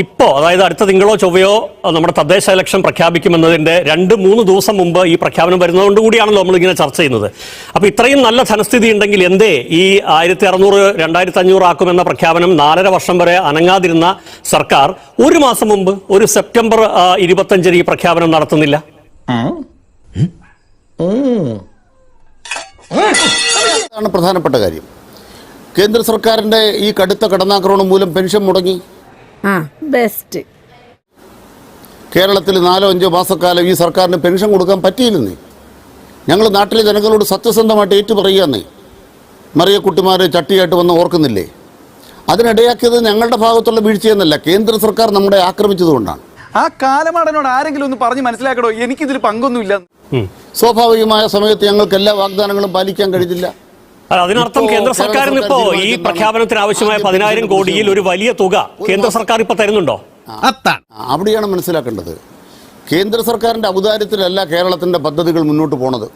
ഇപ്പോ അതായത് അടുത്ത തിങ്കളോ ചൊവ്വയോ നമ്മുടെ തദ്ദേശ ഇലക്ഷൻ പ്രഖ്യാപിക്കുമെന്നതിന്റെ രണ്ട് മൂന്ന് ദിവസം മുമ്പ് ഈ പ്രഖ്യാപനം വരുന്നതുകൊണ്ട് കൂടിയാണല്ലോ നമ്മൾ ഇങ്ങനെ ചർച്ച ചെയ്യുന്നത്. അപ്പൊ ഇത്രയും നല്ല ധനസ്ഥിതി ഉണ്ടെങ്കിൽ എന്തേ ഈ ആയിരത്തി അറുന്നൂറ് രണ്ടായിരത്തി അഞ്ഞൂറ് ആക്കുമെന്ന പ്രഖ്യാപനം നാലര വർഷം വരെ അനങ്ങാതിരുന്ന സർക്കാർ ഒരു മാസം മുമ്പ് ഒരു സെപ്റ്റംബർ ഇരുപത്തഞ്ചിന് ഈ പ്രഖ്യാപനം നടത്തുന്നില്ല? പ്രധാനപ്പെട്ട കാര്യം. കേന്ദ്ര സർക്കാരിന്റെ ഈ കടുത്ത കടന്നാക്രമണം മൂലം പെൻഷൻ മുടങ്ങി. ആ. ബെസ്റ്റ്. കേരളത്തിൽ നാലോ അഞ്ചോ മാസക്കാലം ഈ സർക്കാരിന് പെൻഷൻ കൊടുക്കാൻ പറ്റിയില്ലെന്നേ. ഞങ്ങൾ നാട്ടിലെ ജനങ്ങളോട് സത്യസന്ധമായിട്ട് ഏറ്റു പറയുകയെന്നേ മറിയക്കുട്ടിമാർ ചട്ടിയായിട്ട് വന്ന് ഓർക്കുന്നില്ലേ? അതിനിടയാക്കിയത് ഞങ്ങളുടെ ഭാഗത്തുള്ള വീഴ്ചയെന്നല്ല കേന്ദ്ര സർക്കാർ നമ്മളെ ആക്രമിച്ചതുകൊണ്ടാണ്. ആ കാലമാടനോട് ആരെങ്കിലും ഒന്ന് പറഞ്ഞ് മനസ്സിലാക്കണോ എനിക്കിതിൽ പങ്കൊന്നുമില്ല. സ്വാഭാവികമായ സമയത്ത് ഞങ്ങൾക്ക് എല്ലാ വാഗ്ദാനങ്ങളും പാലിക്കാൻ കഴിഞ്ഞില്ല. അതിനർത്ഥം കേന്ദ്ര സർക്കാരിൽ സർക്കാരിന് ഇപ്പോ ഈ പ്രഖ്യാപനത്തിന് ആവശ്യമായ പതിനായിരം കോടിയിൽ ഒരു വലിയ തുക കേന്ദ്ര സർക്കാർ ഇപ്പൊ തരുന്നുണ്ടോ? അവിടെയാണ് മനസ്സിലാക്കേണ്ടത്. കേന്ദ്ര സർക്കാരിന്റെ ഔദാര്യത്തിലല്ല കേരളത്തിന്റെ പദ്ധതികൾ മുന്നോട്ട് പോണത്.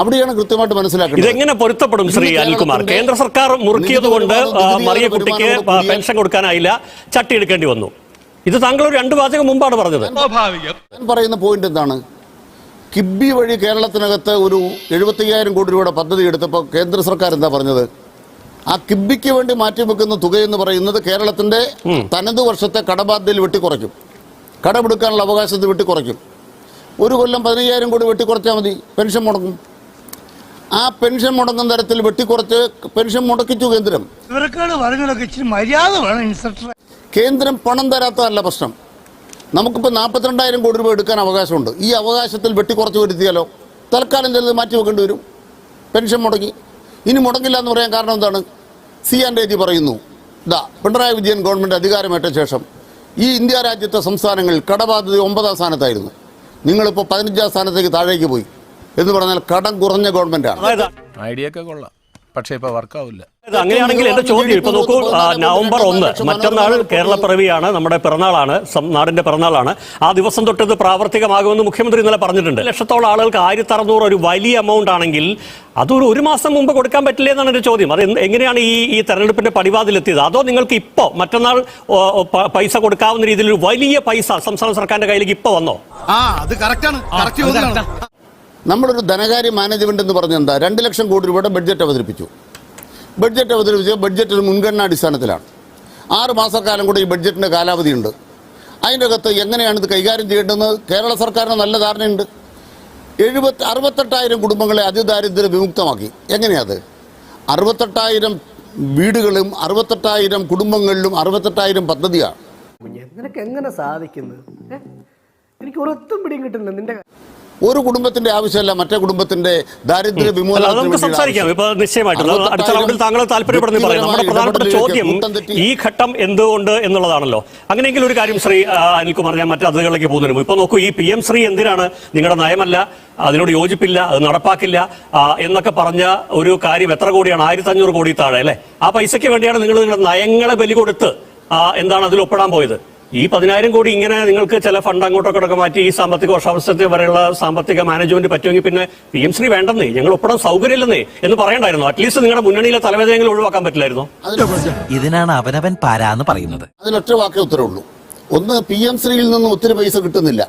അവിടെയാണ് കൃത്യമായിട്ട് മനസ്സിലാക്കേണ്ടത്. ഇതെങ്ങനെ പൊരുത്തപ്പെടും ശ്രീ അനിൽകുമാർ? കേന്ദ്ര സർക്കാർ മുറുക്കിയത് കൊണ്ട് മറിയ കുട്ടിക്ക് മറിയക്കുട്ടിക്ക് പെൻഷൻ കൊടുക്കാനായില്ല ചട്ടി എടുക്കേണ്ടി വന്നു. ഇത് താങ്കൾ ഒരു രണ്ട് വാചകം മുമ്പാണ് പറഞ്ഞത്. ഞാൻ പറയുന്ന പോയിന്റ് എന്താണ്? കിബി വഴി കേരളത്തിനകത്ത് ഒരു എഴുപത്തയ്യായിരം കോടി രൂപയുടെ പദ്ധതി എടുത്തപ്പോൾ കേന്ദ്ര സർക്കാർ എന്താ പറഞ്ഞത്? ആ കിബിക്ക് വേണ്ടി മാറ്റിവെക്കുന്ന തുക എന്ന് പറയുന്നത് കേരളത്തിന്റെ തനത് വർഷത്തെ കടബാധ്യതയിൽ വെട്ടിക്കുറയ്ക്കും. കടമെടുക്കാനുള്ള അവകാശത്തിൽ വെട്ടിക്കുറയ്ക്കും. ഒരു കൊല്ലം പതിനയ്യായിരം കോടി വെട്ടിക്കുറച്ചാൽ മതി. പെൻഷൻ മുടങ്ങും. ആ പെൻഷൻ മുടങ്ങുന്ന തരത്തിൽ വെട്ടിക്കുറച്ച് പെൻഷൻ മുടക്കിച്ചു കേന്ദ്രം. കേന്ദ്രം പണം തരാത്തതല്ല പ്രശ്നം. നമുക്കിപ്പോൾ നാൽപ്പത്തിരണ്ടായിരം കോടി രൂപ എടുക്കാൻ അവകാശമുണ്ട്. ഈ അവകാശത്തിൽ വെട്ടിക്കുറച്ച് വരുത്തിയാലോ? തൽക്കാലം ചിലത് മാറ്റി വെക്കേണ്ടി വരും. പെൻഷൻ മുടങ്ങി. ഇനി മുടങ്ങില്ല എന്ന് പറയാൻ കാരണം എന്താണ്? സി ആൻഡ് എ ജി പറയുന്നു. ഇതാ പിണറായി വിജയൻ ഗവൺമെന്റ് അധികാരമേറ്റ ശേഷം ഈ ഇന്ത്യ രാജ്യത്തെ സംസ്ഥാനങ്ങൾ കടബാധ്യത ഒമ്പതാം സ്ഥാനത്തായിരുന്നു. നിങ്ങളിപ്പോൾ പതിനഞ്ചാം സ്ഥാനത്തേക്ക് താഴേക്ക് പോയി. എന്ന് പറഞ്ഞാൽ കടം കുറഞ്ഞ ഗവൺമെന്റാണ് അതായത് ഐഡിയ ഒക്കെ കൊള്ളാം. പക്ഷേ ഇപ്പോൾ വർക്കാവില്ല അങ്ങനെയാണെങ്കിൽ എന്റെ ചോദ്യം ഇപ്പൊ നോക്കൂ നവംബർ ഒന്ന് മറ്റന്നാൾ കേരള പിറവിയാണ് നമ്മുടെ പിറന്നാളാണ് നാടിന്റെ പിറന്നാളാണ്. ആ ദിവസം തൊട്ട് ഇത് പ്രാവർത്തികമാകുമെന്ന് മുഖ്യമന്ത്രി ഇന്നലെ പറഞ്ഞിട്ടുണ്ട്. ലക്ഷത്തോളം ആളുകൾക്ക് ആയിരത്തി അറുന്നൂറ് ഒരു വലിയ എമൗണ്ട് ആണെങ്കിൽ അതൊരു ഒരു മാസം മുമ്പ് കൊടുക്കാൻ പറ്റില്ല എന്നാണ് എന്റെ ചോദ്യം. അത് എങ്ങനെയാണ് ഈ ഈ തെരഞ്ഞെടുപ്പിന്റെ പടിവാതിലെത്തിയത്? അതോ നിങ്ങൾക്ക് ഇപ്പോ മറ്റന്നാൾ പൈസ കൊടുക്കാവുന്ന രീതിയിൽ ഒരു വലിയ പൈസ സംസ്ഥാന സർക്കാരിന്റെ കയ്യിലേക്ക് ഇപ്പൊ വന്നോ? ആ അത് കറക്റ്റാണ്. നമ്മളൊരു ധനകാര്യ മാനേജ്മെന്റ് എന്ന് പറഞ്ഞെന്താ രണ്ട് ലക്ഷം കോടി രൂപയുടെ ബഡ്ജറ്റ് അവതരിപ്പിച്ചു. ബഡ്ജറ്റ് അവതരിപ്പിച്ച ബഡ്ജറ്റ് ഒരു മുൻഗണനാ അടിസ്ഥാനത്തിലാണ്. ആറ് മാസക്കാലം കൂടെ ഈ ബഡ്ജറ്റിന്റെ കാലാവധിയുണ്ട്. അതിന്റെ അകത്ത് എങ്ങനെയാണ് ഇത് കൈകാര്യം ചെയ്യേണ്ടതെന്ന് കേരള സർക്കാരിന് നല്ല ധാരണയുണ്ട്. എഴുപത്തി അറുപത്തെട്ടായിരം കുടുംബങ്ങളെ അതിദാരിദ്ര്യ വിമുക്തമാക്കി. എങ്ങനെയാത്? അറുപത്തെട്ടായിരം വീടുകളും അറുപത്തെട്ടായിരം കുടുംബങ്ങളിലും അറുപത്തെട്ടായിരം പദ്ധതിയാണ്. എങ്ങനെ സാധിക്കുന്നത്? എനിക്ക് ഒരൊത്തും പിടിയും കിട്ടുന്നില്ല നിന്റെ ഒരു കുടുംബത്തിന്റെ ആവശ്യമല്ല മറ്റേ കുടുംബത്തിന്റെ ദാരിദ്ര്യ വിമോചനം നമുക്ക് സംസാരിക്കാം. ഇപ്പൊ നിശ്ചയമായിട്ടും. അടുത്ത റൗണ്ടിൽ താങ്കൾ താല്പര്യപ്പെടുന്ന പറയും നമ്മുടെ പ്രധാനപ്പെട്ട ചോദ്യം ഈ ഘട്ടം എന്തുകൊണ്ട് എന്നുള്ളതാണല്ലോ. അങ്ങനെയെങ്കിൽ ഒരു കാര്യം ശ്രീ അനിൽകുമാർ ഞാൻ മറ്റു അതിഥികളിലേക്ക് പോകുന്നതിന് ഇപ്പൊ നോക്കൂ ഈ പി എം ശ്രീ എന്തിനാണ് നിങ്ങളുടെ നയമല്ല അതിനോട് യോജിപ്പില്ല അത് നടപ്പാക്കില്ല എന്നൊക്കെ പറഞ്ഞ ഒരു കാര്യം എത്ര കോടിയാണ്? ആയിരത്തി അഞ്ഞൂറ് കോടി താഴെ അല്ലെ? ആ പൈസയ്ക്ക് വേണ്ടിയാണ് നിങ്ങൾ നിങ്ങളുടെ നയങ്ങളെ ബലി കൊടുത്ത് എന്താണ് അതിൽ ഒപ്പിടാൻ പോയത്? ഈ പതിനായിരം കോടി ഇങ്ങനെ നിങ്ങൾക്ക് ചില ഫണ്ട് അങ്ങോട്ടൊക്കെ ഒക്കെ മാറ്റി ഈ സാമ്പത്തിക വർഷാവസ്ഥത്തിൽ വരെയുള്ള സാമ്പത്തിക മാനേജ്മെന്റ് പറ്റുമെങ്കിൽ പിന്നെ പി എം ശ്രീ വേണ്ടെന്നേ. ഞങ്ങൾ ഒപ്പിടാൻ സൗകര്യമില്ലെന്നേ എന്ന് പറയണ്ടായിരുന്നു. അറ്റ്ലീസ്റ്റ് നിങ്ങളുടെ മുന്നണിയിലെ തലവേദനയെങ്കിലും ഒഴിവാക്കാൻ പറ്റില്ലായിരുന്നു. ഇതിനാണ് അവനവൻ പാരാന്ന് പറയുന്നത്. അതിലൊറ്റ വാക്കേ ഉത്തരവുള്ളൂ. ഒന്ന് പി എം ശ്രീയിൽ നിന്നും ഒത്തിരി പൈസ കിട്ടുന്നില്ല.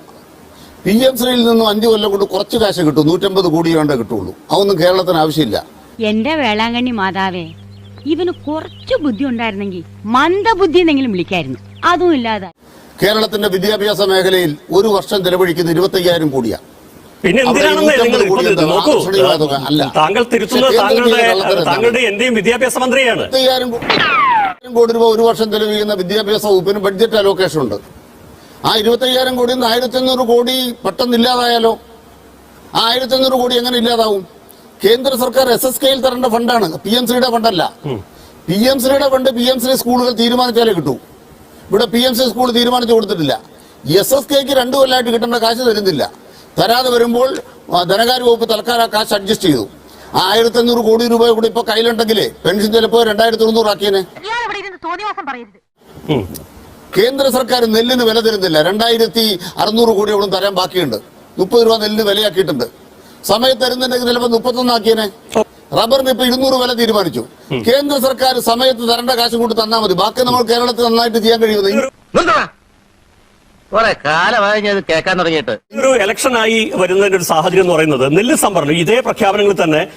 പി എം ശ്രീയിൽ നിന്നും അഞ്ചു കൊല്ലം കൊണ്ട് കുറച്ച് കാശ് കിട്ടും. നൂറ്റമ്പത് കോടി വേണ്ടേ കിട്ടുള്ളൂ. അതൊന്നും കേരളത്തിന് ആവശ്യമില്ല. എന്റെ വേളാങ്കണ്ണി മാതാവേ ഇവന് കുറച്ച് ബുദ്ധി ഉണ്ടായിരുന്നെങ്കിൽ മന്ദബുദ്ധി എന്നെങ്കിലും വിളിക്കായിരുന്നു. അതും ഇല്ലാതെ കേരളത്തിന്റെ വിദ്യാഭ്യാസ മേഖലയിൽ ഒരു വർഷം ചെലവഴിക്കുന്ന ഇരുപത്തയ്യായിരം കോടിയാണ് പിന്നെ എന്തിനാണെന്ന് നിങ്ങൾ നോക്കൂ. താങ്കൾ തിരുത്തുന്നത് താങ്കളുടെ എന്റെയും വിദ്യാഭ്യാസ മന്ത്രിയാണ്. കോടി രൂപ ഒരു വർഷം ചെലവഴിക്കുന്ന വിദ്യാഭ്യാസ വകുപ്പിന് ബഡ്ജറ്റ് അലോക്കേഷൻ ഉണ്ട്. ആ ഇരുപത്തയ്യായിരം കോടി നിന്ന് ആയിരത്തി അഞ്ഞൂറ് കോടി പെട്ടെന്ന് ഇല്ലാതായാലോ? ആ ആയിരത്തി അഞ്ഞൂറ് കോടി എങ്ങനെ ഇല്ലാതാവും? കേന്ദ്ര സർക്കാർ എസ് എസ് കെയിൽ തരേണ്ട ഫണ്ടാണ്. പി എം സിയുടെ ഫണ്ടല്ല. പി എം സിയുടെ ഫണ്ട് പി എം സി സ്കൂളുകൾ തീരുമാനിച്ചാലേ കിട്ടൂ. ഇവിടെ പി എം സി സ്കൂൾ തീരുമാനിച്ചു കൊടുത്തിട്ടില്ല. എസ് എസ് കെക്ക് രണ്ടു കൊല്ലമായിട്ട് കിട്ടേണ്ട കാശ് തരുന്നില്ല. തരാതെ വരുമ്പോൾ ധനകാര്യ വകുപ്പ് തൽക്കാലം ആ കാശ് അഡ്ജസ്റ്റ് ചെയ്തു. ആയിരത്തി അഞ്ഞൂറ് കോടി രൂപ കൂടി ഇപ്പൊ കയ്യിലുണ്ടെങ്കിലേ പെൻഷൻ ചിലപ്പോ രണ്ടായിരത്തി തൊണ്ണൂറ് ആക്കിയനെ. കേന്ദ്ര സർക്കാർ നെല്ലിന് വില തരുന്നില്ല. രണ്ടായിരത്തി അറുന്നൂറ് കോടി അവിടെ തരാൻ ബാക്കിയുണ്ട്. മുപ്പത് രൂപ നെല്ലിന് വിലയാക്കിയിട്ടുണ്ട്. സമയത്ത് തരുന്നുണ്ടെങ്കിൽ ചിലപ്പോൾ മുപ്പത്തൊന്നാക്കിയനെ. റബ്ബറിന് ഇപ്പൊ ഇരുന്നൂറ് വില തീരുമാനിച്ചു. കേന്ദ്ര സർക്കാർ സമയത്ത് തരേണ്ട കാശ് കൂട്ടി തന്നാൽ മതി. ബാക്കി നമ്മൾ കേരളത്തിൽ നന്നായിട്ട് ചെയ്യാൻ കഴിയുന്നത് കുറെ കാലമായി ഞാൻ കേൾക്കാൻ തുടങ്ങിയിട്ട്. ഒരു ഇലക്ഷനായി വരുന്നതിന്റെ ഒരു സാഹചര്യം എന്ന് പറയുന്നത് നെല്ല് സംഭരണം. ഇതേ പ്രഖ്യാപനങ്ങളിൽ തന്നെ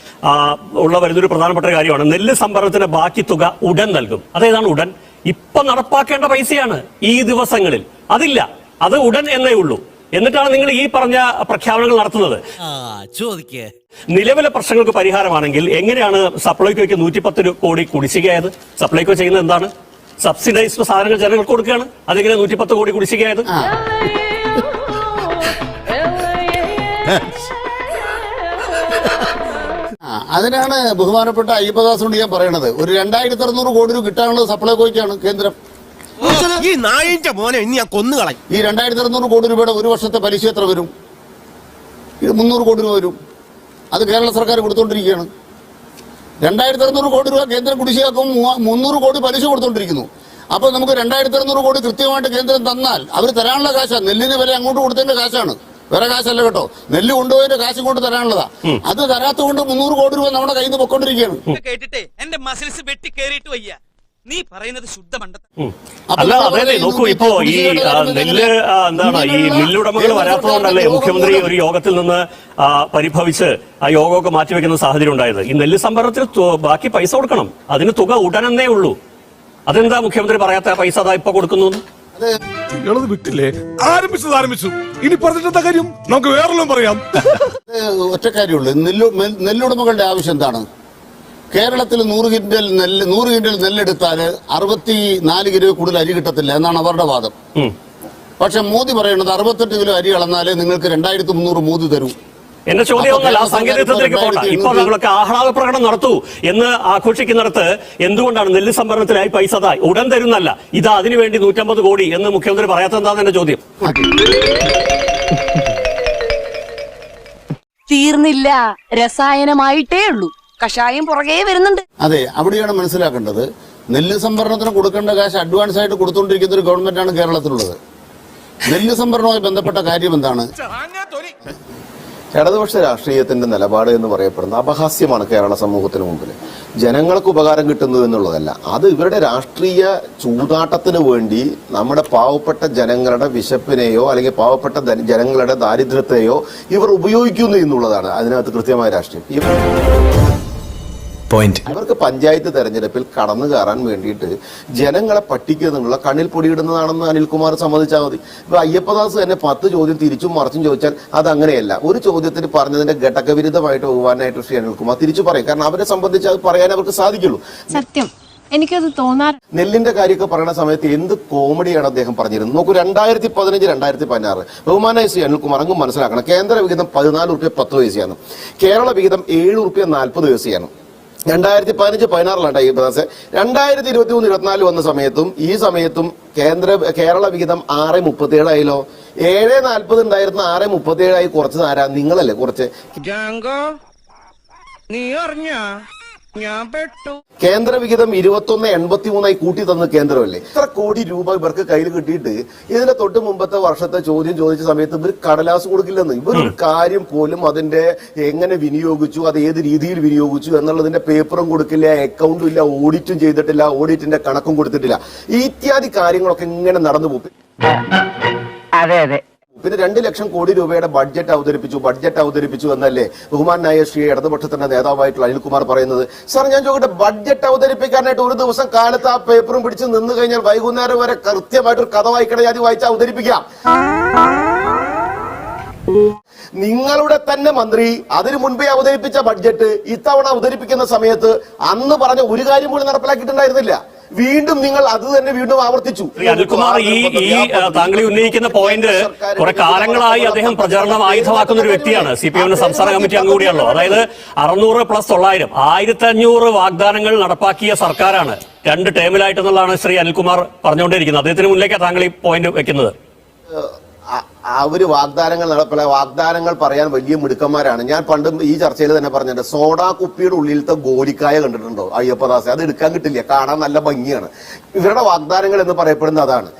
ഉള്ള വരുന്ന ഒരു പ്രധാനപ്പെട്ട കാര്യമാണ്. നെല്ല് സംഭരണത്തിന് ബാക്കി തുക ഉടൻ നൽകും. അതേതാണ് ഉടൻ? ഇപ്പൊ നടപ്പാക്കേണ്ട പൈസയാണ് ഈ ദിവസങ്ങളിൽ. അതില്ല. അത് ഉടൻ എന്നേ ഉള്ളൂ. എന്നിട്ടാണ് നിങ്ങൾ ഈ പറഞ്ഞ പ്രഖ്യാപനങ്ങൾ നടത്തുന്നത്. ചോദിക്കേ. നിലവിലെ പ്രശ്നങ്ങൾക്ക് പരിഹാരമാണെങ്കിൽ എങ്ങനെയാണ് സപ്ലൈകോയ്ക്ക് നൂറ്റിപ്പത്ത് കോടി കുടിശ്ശികയായത്? സപ്ലൈകോ ചെയ്യുന്നത് എന്താണ്? സബ്സിഡൈസ്ഡ് സാധനങ്ങൾ ജനങ്ങൾക്ക് കൊടുക്കുകയാണ്. അതെങ്ങനെ നൂറ്റിപ്പത്ത് കോടി കുടിശ്ശികയായത്? അതിനാണ് ബഹുമാനപ്പെട്ട അയ്യപ്പദാസോട് ഞാൻ പറയണത്. ഒരു രണ്ടായിരത്തി അറുന്നൂറ് കോടി രൂപ കിട്ടാനുള്ളത് സപ്ലൈകോയ്ക്കാണ് കേന്ദ്രം. ഈ നായിന്റെ മോനെ ഇനി ഞാൻ കൊന്നുകളയും ഈ രണ്ടായിരത്തി അറുന്നൂറ് കോടി രൂപയുടെ ഒരു വർഷത്തെ പലിശ എത്ര വരും? ഇത് മുന്നൂറ് കോടി രൂപ വരും. അത് കേരള സർക്കാർ കൊടുത്തോണ്ടിരിക്കുകയാണ്. രണ്ടായിരത്തി അറുന്നൂറ് കോടി രൂപ കേന്ദ്രം കുടിശ്ശിയാക്കും മുന്നൂറ് കോടി പലിശ കൊടുത്തോണ്ടിരിക്കുന്നു. അപ്പൊ നമുക്ക് രണ്ടായിരത്തി അറുന്നൂറ് കോടി കൃത്യമായിട്ട് കേന്ദ്രം തന്നാൽ അവർ തരാനുള്ള കാശാണ് നെല്ലിന് വില അങ്ങോട്ട് കൊടുത്തതിന്റെ കാശാണ്. വേറെ കാശല്ല കേട്ടോ. നെല്ല് കൊണ്ടുപോയതിന്റെ കാശ് കൊണ്ട് തരാനുള്ളതാ. അത് തരാത്തതുകൊണ്ട് മുന്നൂറ് കോടി രൂപ നമ്മുടെ കയ്യിൽ നിന്ന് പൊക്കൊണ്ടിരിക്കുകയാണ് കേട്ടിട്ടേ എന്റെ മസിൽസ് വെട്ടി കയറിയിട്ട് വയ്യ. നീ പറയുന്നത് ശുദ്ധ. അല്ല അതെ നോക്കൂ ഇപ്പോ ഈ നെല്ല് എന്താണ് ഈ മില്ലുടമകൾ വരാത്തതുകൊണ്ടല്ലേ മുഖ്യമന്ത്രി ഒരു യോഗത്തിൽ നിന്ന് പരിഭവിച്ച് ആ യോഗമൊക്കെ മാറ്റിവെക്കുന്ന സാഹചര്യം ഉണ്ടായത്. ഈ നെല്ല് സംഭരണത്തിന് ബാക്കി പൈസ കൊടുക്കണം. അതിന് തുക ഉടനെന്നേ ഉള്ളൂ. അതെന്താ മുഖ്യമന്ത്രി പറയാത്ത പൈസ അതാ ഇപ്പൊ കൊടുക്കുന്നു? വിട്ടില്ലേ? ആരംഭിച്ചത് ആരംഭിച്ചു. ഇനി പറഞ്ഞിട്ടെന്താ കാര്യം? നമുക്ക് വേറെല്ലാം പറയാം. ഒറ്റ കാര്യമുള്ളൂ. നെല്ലു നെല്ലുടമകളുടെ ആവശ്യം എന്താണ്? കേരളത്തിൽ നൂറ് കിൻഡൽ നെല്ല് നൂറ് കിൻഡൽ നെല്ലെടുത്താൽ അറുപത്തി നാല് കിലോ കൂടുതൽ അരി കിട്ടത്തില്ല എന്നാണ് അവരുടെ വാദം. പക്ഷെ മോദി പറയുന്നത് അറുപത്തെട്ട് കിലോ അരി അളന്നാലേ നിങ്ങൾക്ക് രണ്ടായിരത്തി മുന്നൂറ് മോദി തരൂ. എന്റെ ചോദ്യം ഒന്നല്ല ആ അപ്പൊ സാങ്കേതികത്തിലേക്ക് പോകണ്ട രണ്ടായിരത്തി ഇപ്പൊ എണ്ണൂറ്റി നമ്മളൊക്കെ ആഹ്ലാദ പ്രകടനം നടത്തൂ എന്ന് ആഘോഷിക്കുന്നിടത്ത് എന്തുകൊണ്ടാണ് നെല്ല് സംഭരണത്തിനായി പൈസ താ? ഉടൻ തരുന്നല്ല ഇതാ അതിനുവേണ്ടി നൂറ്റമ്പത് കോടി എന്ന് മുഖ്യമന്ത്രി പറയാത്ത എന്താണ് എന്റെ ചോദ്യം? തീർന്നില്ല. രസായനമായിട്ടേ ഉള്ളൂ. കഷായം പുറകെ വരുന്നുണ്ട്. അതെ അവിടെയാണ് മനസ്സിലാക്കേണ്ടത്. നെല്ല് സംഭരണത്തിന് കൊടുക്കേണ്ട കാശ് അഡ്വാൻസ് ആയിട്ട് കൊടുത്തുകൊണ്ടിരിക്കുന്ന ഒരു ഗവൺമെന്റാണ് കേരളത്തിലുള്ളത്. നെല്ല് സംഭരണവുമായി ബന്ധപ്പെട്ട കാര്യം എന്താണ്? ഇടതുപക്ഷ രാഷ്ട്രീയത്തിന്റെ നിലപാട് എന്ന് പറയപ്പെടുന്ന അപഹാസ്യമാണ് കേരള സമൂഹത്തിന് മുമ്പിൽ ജനങ്ങൾക്ക് ഉപകാരം കിട്ടുന്നു എന്നുള്ളതല്ല. അത് ഇവരുടെ രാഷ്ട്രീയ ചൂതാട്ടത്തിന് വേണ്ടി നമ്മുടെ പാവപ്പെട്ട ജനങ്ങളുടെ വിശപ്പിനെയോ അല്ലെങ്കിൽ പാവപ്പെട്ട ജനങ്ങളുടെ ദാരിദ്ര്യത്തെയോ ഇവർ ഉപയോഗിക്കുന്നു എന്നുള്ളതാണ് അതിനകത്ത് കൃത്യമായ രാഷ്ട്രീയം. പോയിന്റ് അവർക്ക് പഞ്ചായത്ത് തെരഞ്ഞെടുപ്പിൽ കടന്നു കയറാൻ വേണ്ടിയിട്ട് ജനങ്ങളെ പട്ടിക്കുന്നുള്ള കണ്ണിൽ പൊടിയിടുന്നതാണെന്ന് അനിൽകുമാർ സമ്മതിച്ചാൽ മതി. ഇപ്പൊ അയ്യപ്പദാസ് തന്നെ പത്ത് ചോദ്യം തിരിച്ചും മറിച്ചും ചോദിച്ചാൽ അത് അങ്ങനെയല്ല ഒരു ചോദ്യത്തിന് പറഞ്ഞതിന്റെ ഘടകവിരുദ്ധമായിട്ട് പോകാനായിട്ട് ശ്രീ അനിൽകുമാർ തിരിച്ചു പറയും. കാരണം അവരെ സംബന്ധിച്ച് അത് പറയാൻ അവർക്ക് സാധിക്കുള്ളൂ. സത്യം. എനിക്കത് തോന്നാറ്. നെല്ലിന്റെ കാര്യമൊക്കെ പറയുന്ന സമയത്ത് എന്ത് കോമഡിയാണ് അദ്ദേഹം പറഞ്ഞിരുന്നത്? നോക്കൂ രണ്ടായിരത്തി പതിനഞ്ച് രണ്ടായിരത്തി പതിനാറ് ബഹുമാനായ ശ്രീ അനിൽകുമാർ അങ്ങ് മനസ്സിലാക്കണം. കേന്ദ്ര വിഹിതം പതിനാല് റുപ്യ പത്ത് പൈസയാണ്. കേരള വിഹിതം ഏഴ് റുപ്യ നാൽപ്പത് പൈസയാണ്. രണ്ടായിരത്തി പതിനഞ്ച് പതിനാറിലാണ് ഈ പ്രദേശം രണ്ടായിരത്തി ഇരുപത്തി മൂന്ന് ഇരുപത്തിനാല് വന്ന സമയത്തും ഈ സമയത്തും കേന്ദ്ര കേരള വിഹിതം ആറ് മുപ്പത്തിയേഴായില്ലോ ഏഴ് നാൽപ്പത് ഉണ്ടായിരുന്ന ആറ് മുപ്പത്തിയേഴായി കുറച്ച് ആരാ നിങ്ങളല്ലേ കുറച്ച്. നീ അറിഞ്ഞ ഞാൻ പെട്ടു. കേന്ദ്ര വിഹിതം ഇരുപത്തൊന്ന് എൺപത്തി മൂന്നായി കൂട്ടി തന്ന കേന്ദ്രമല്ലേ? എത്ര കോടി രൂപ ഇവർക്ക് കയ്യിൽ കിട്ടിയിട്ട് ഇതിന്റെ തൊട്ട് മുമ്പത്തെ വർഷത്തെ ചോദ്യം ചോദിച്ച സമയത്ത് ഇവർ കടലാസ് കൊടുക്കില്ലെന്ന്. ഇവർ ഒരു കാര്യം പോലും അതിന്റെ എങ്ങനെ വിനിയോഗിച്ചു അത് ഏത് രീതിയിൽ വിനിയോഗിച്ചു എന്നുള്ളതിന്റെ പേപ്പറും കൊടുക്കില്ല അക്കൗണ്ടും ഇല്ല ഓഡിറ്റും ചെയ്തിട്ടില്ല ഓഡിറ്റിന്റെ കണക്കും കൊടുത്തിട്ടില്ല. ഇത്യാദി കാര്യങ്ങളൊക്കെ ഇങ്ങനെ നടന്നു പോകും അതെ അതെ. പിന്നെ രണ്ട് ലക്ഷം കോടി രൂപയുടെ ബഡ്ജറ്റ് അവതരിപ്പിച്ചു. ബഡ്ജറ്റ് അവതരിപ്പിച്ചു എന്നല്ലേ ബഹുമാനായ ശ്രീ ഇടതുപക്ഷത്തിന്റെ നേതാവായിട്ടുള്ള അനിൽകുമാർ പറയുന്നത്. സാർ ഞാൻ ചോദിക്കട്ടെ ബഡ്ജറ്റ് അവതരിപ്പിക്കാനായിട്ട് ഒരു ദിവസം കാലത്ത് ആ പേപ്പറും പിടിച്ച് നിന്ന് കഴിഞ്ഞാൽ വൈകുന്നേരം വരെ കൃത്യമായിട്ട് ഒരു കഥ വായിക്കണ ജാതി വായിച്ച് അവതരിപ്പിക്കാം. നിങ്ങളുടെ തന്നെ മന്ത്രി അതിനു മുൻപേ അവതരിപ്പിച്ച ബഡ്ജറ്റ് ഇത്തവണ അവതരിപ്പിക്കുന്ന സമയത്ത് അന്ന് പറഞ്ഞ ഒരു കാര്യം പോലും നടപ്പിലാക്കിയിട്ടുണ്ടായിരുന്നില്ല. വീണ്ടും നിങ്ങൾ അത് തന്നെ വീണ്ടും ആവർത്തിച്ചു. അനിൽകുമാർ ഈ ഈ താങ്കൾ ഉന്നയിക്കുന്ന പോയിന്റ് കുറെ കാലങ്ങളായി അദ്ദേഹം പ്രചരണം ആയുധമാക്കുന്ന ഒരു വ്യക്തിയാണ് സി പി എമ്മിന്റെ സംസ്ഥാന കമ്മിറ്റി അംഗം കൂടിയാണല്ലോ അതായത് അറുന്നൂറ് പ്ലസ് തൊള്ളായിരം. ആയിരത്തി അഞ്ഞൂറ് വാഗ്ദാനങ്ങൾ നടപ്പാക്കിയ സർക്കാരാണ്. രണ്ട് ടേമിലായിട്ടെന്നുള്ളതാണ് ശ്രീ അനിൽകുമാർ പറഞ്ഞുകൊണ്ടിരിക്കുന്നത് അദ്ദേഹത്തിന് മുന്നിലേക്കാണ് താങ്കൾ ഈ പോയിന്റ് വെക്കുന്നത്. അവർ വാഗ്ദാനങ്ങൾ നടപ്പില വാഗ്ദാനങ്ങൾ പറയാൻ വലിയ മിടുക്കന്മാരാണ്. ഞാൻ പണ്ട് ഈ ചർച്ചയിൽ തന്നെ പറഞ്ഞിട്ടുണ്ട്. സോഡാ കുപ്പിയുടെ ഉള്ളിലത്തെ ഗോലിക്കായ കണ്ടിട്ടുണ്ടോ? അയ്യപ്പദാസ് അത് എടുക്കാൻ കിട്ടില്ല. കാണാൻ നല്ല ഭംഗിയാണ്. ഇവരുടെ വാഗ്ദാനങ്ങൾ എന്ന് പറയപ്പെടുന്നത് അതാണ്.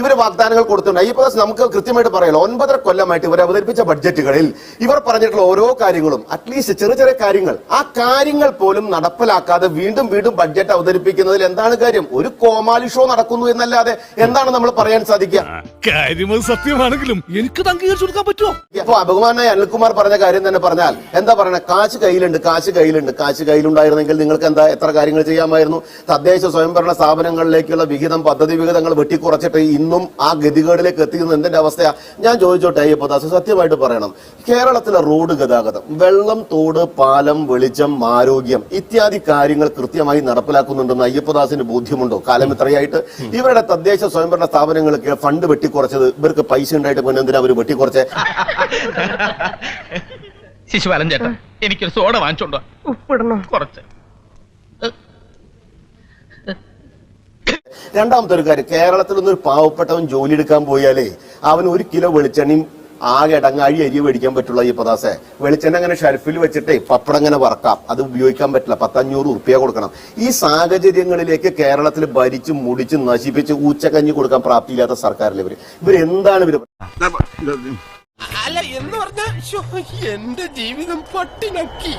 ഇവർ വാഗ്ദാനങ്ങൾ കൊടുത്തിട്ടുണ്ട്. അയ്യപ്പദാസ് നമുക്ക് കൃത്യമായിട്ട് പറയാലോ ഒൻപതര കൊല്ലമായിട്ട് ഇവർ അവതരിപ്പിച്ച ബഡ്ജറ്റുകളിൽ ഇവർ പറഞ്ഞിട്ടുള്ള ഓരോ കാര്യങ്ങളും അറ്റ്ലീസ്റ്റ് ചെറിയ ചെറിയ കാര്യങ്ങൾ ആ കാര്യങ്ങൾ പോലും നടപ്പിലാക്കാതെ വീണ്ടും വീണ്ടും ബഡ്ജറ്റ് അവതരിപ്പിക്കുന്നതിൽ എന്താണ് കാര്യം? ഒരു കോമാളി ഷോ നടക്കുന്നു എന്നല്ലാതെ എന്താണ് നമ്മൾ പറയാൻ സാധിക്കുക? കാര്യം സത്യമാണെങ്കിലും എനിക്ക് അംഗീകരിച്ചു കൊടുക്കാൻ പറ്റുമോ? ഇപ്പൊ ബഹുമാനായ അനിൽകുമാർ പറഞ്ഞ കാര്യം തന്നെ പറഞ്ഞാൽ എന്താ പറയണ? കാശ് കയ്യിലുണ്ട് കാശ് കയ്യിലുണ്ട് കാശ് കയ്യിലുണ്ടായിരുന്നെങ്കിൽ നിങ്ങൾക്ക് എന്താ എത്ര കാര്യങ്ങൾ ചെയ്യാമായിരുന്നു? തദ്ദേശ സ്വയംഭരണ സ്ഥാപനങ്ങളിലേക്കുള്ള വിഹിതം പദ്ധതി വിഹിതങ്ങൾ വെട്ടിക്കുറച്ചിട്ട് ഇന്നും ആ ഗതികേടിലേക്ക് എത്തിക്കുന്നത് എന്തിന്റെ അവസ്ഥയാ? ഞാൻ ചോദിച്ചോട്ടെ അയ്യപ്പദാസ് സത്യമായിട്ട് പറയണം. കേരളത്തിലെ റോഡ് ഗതാഗതം വെള്ളം തോട് പാലം വെളിച്ചം ആരോഗ്യം ഇത്യാദി കാര്യങ്ങൾ കൃത്യമായി നടപ്പിലാക്കുന്നുണ്ടെന്ന് അയ്യപ്പദാസിന് ബോധ്യമുണ്ടോ? കാലം ഇത്രയായിട്ട്. ഇവരുടെ തദ്ദേശ സ്വയംഭരണ സ്ഥാപനങ്ങൾക്ക് ഫണ്ട് വെട്ടിക്കുറച്ചത് ഇവർക്ക് പൈസ ഉണ്ടായിട്ട് പിന്നെ എന്തിനാ അവർ വെട്ടിക്കുറച്ചേ? ശിശുപാലൻ ചേട്ടാ എനിക്കൊരു സോഡ വാങ്ങിച്ചോണ്ടോ ഉപ്പിടണം? കുറച്ച്. രണ്ടാമത്തെ ഒരു കാര്യം കേരളത്തിൽ നിന്ന് ഒരു പാവപ്പെട്ടവൻ ജോലി എടുക്കാൻ പോയാലേ അവൻ ഒരു കിലോ വെളിച്ചെണ്ണയും ആകെ അടങ്ങാഴി അരി മേടിക്കാൻ പറ്റുള്ള ഈ പദാസെ വെളിച്ചെണ്ണ അങ്ങനെ ഷെൽഫിൽ വെച്ചിട്ടേ പപ്പടം അങ്ങനെ വറക്കാം. അത് ഉപയോഗിക്കാൻ പറ്റില്ല. പത്തഞ്ഞൂറ് ഉറുപ്പ്യ കൊടുക്കണം. ഈ സാഹചര്യങ്ങളിലേക്ക് കേരളത്തിൽ ഭരിച്ച് മുടിച്ച് നശിപ്പിച്ച് ഉച്ചക്കഞ്ഞി കൊടുക്കാൻ പ്രാപ്തിയില്ലാത്ത സർക്കാരിൽ ഇവർ? ഇവർ എന്താണ് ഇവർ? അല്ല എന്ന് പറഞ്ഞാൽ എന്റെ ജീവിതം പട്ടിണക്കി.